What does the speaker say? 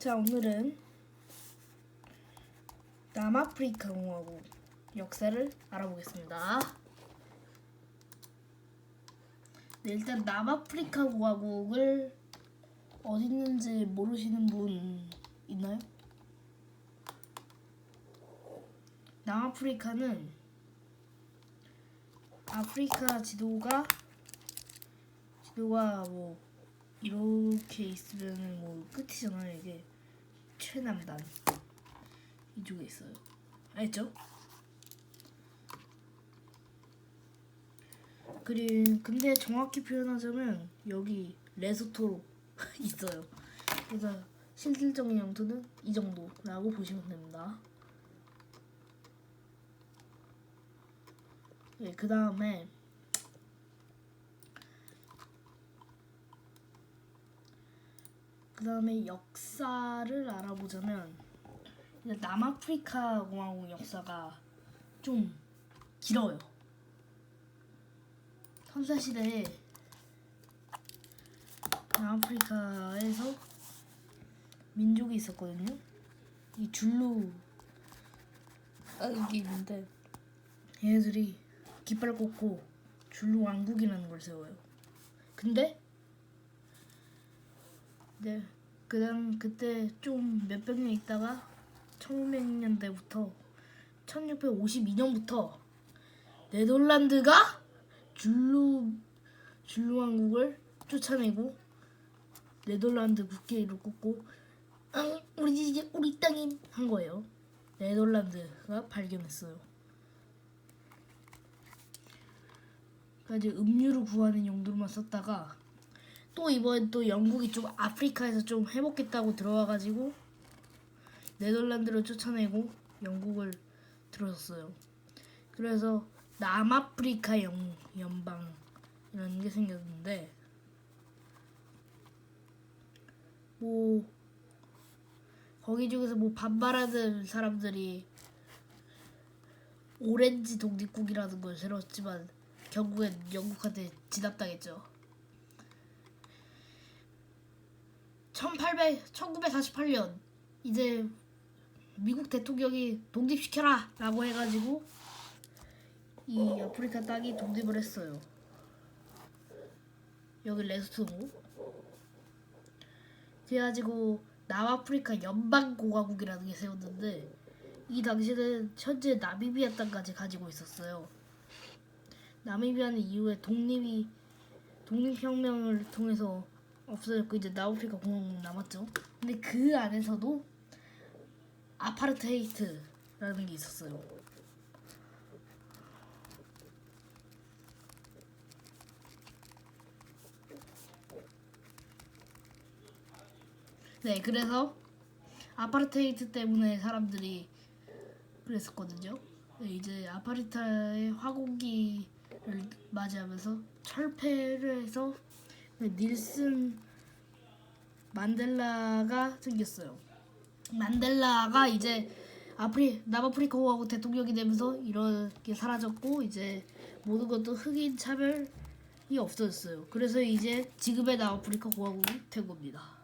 자 오늘은 남아프리카 공화국 역사를 알아보겠습니다. 네, 일단 남아프리카 공화국을 어디 있는지 모르시는 분 있나요? 남아프리카는 아프리카 지도가 지도가 뭐 이렇게 있으면은 뭐 끝이잖아요. 이게 최남단 이쪽에 있어요. 알죠? 그리 근데 정확히 표현하자면 여기 레소토로 있어요. 그래서 실질적인 영토는 이 정도라고 보시면 됩니다. 네, 그 다음에 그 다음에 역사를 알아보자면 남아프리카 공화국 역사가 좀 길어요. 선사시대에 남아프리카에서 민족이 있었거든요. 이 줄루 여기 있는데 얘네들이 깃발 꽂고 줄루 왕국이라는 걸 세워요. 근데 네, 그다음 그때 좀 몇백 년 있다가 1900년대부터 1652년부터 네덜란드가 줄루 줄루 왕국을 쫓아내고 네덜란드 국기를 꽂고 아, 우리 이제 우리 땅임 한 거예요. 네덜란드가 발견했어요. 그러니까 음료를 구하는 용도로만 썼다가 또 이번 또 영국이 좀 아프리카에서 좀 해먹겠다고 들어와가지고 네덜란드를 쫓아내고 영국을 들어섰어요. 그래서 남아프리카 연, 연방이라는 게 생겼는데 뭐 거기 중에서 뭐 반발하는 사람들이 오렌지 독립국이라는 걸 세웠지만 결국엔 영국한테 진압당했죠. 1800 1948년 이제 미국 대통령이 독립시켜라 라고 해가지고 이 아프리카 땅이 독립을 했어요. 여기 레스토노. 그래가지고 남아프리카 연방공화국이라는 게 세웠는데 이 당시에는 현재 나미비아 땅까지 가지고 있었어요. 나미비아는 이후에 독립이 독립혁명을 통해서 없어졌고 이제 남아프리카 공화국 남았죠. 근데 그 안에서도 아파르테이트라는 게 있었어요. 네, 그래서 아파르테이트 때문에 사람들이 그랬었거든요. 네, 이제 아파르타의 화공기를 맞이하면서 철폐를 해서 네, 닐슨 만델라가 생겼어요. 만델라가 이제 아프리 남아프리카 공화국 대통령이 되면서 이렇게 사라졌고 이제 모든 것도 흑인 차별이 없어졌어요. 그래서 이제 지금의 남아프리카 공화국이 된 겁니다.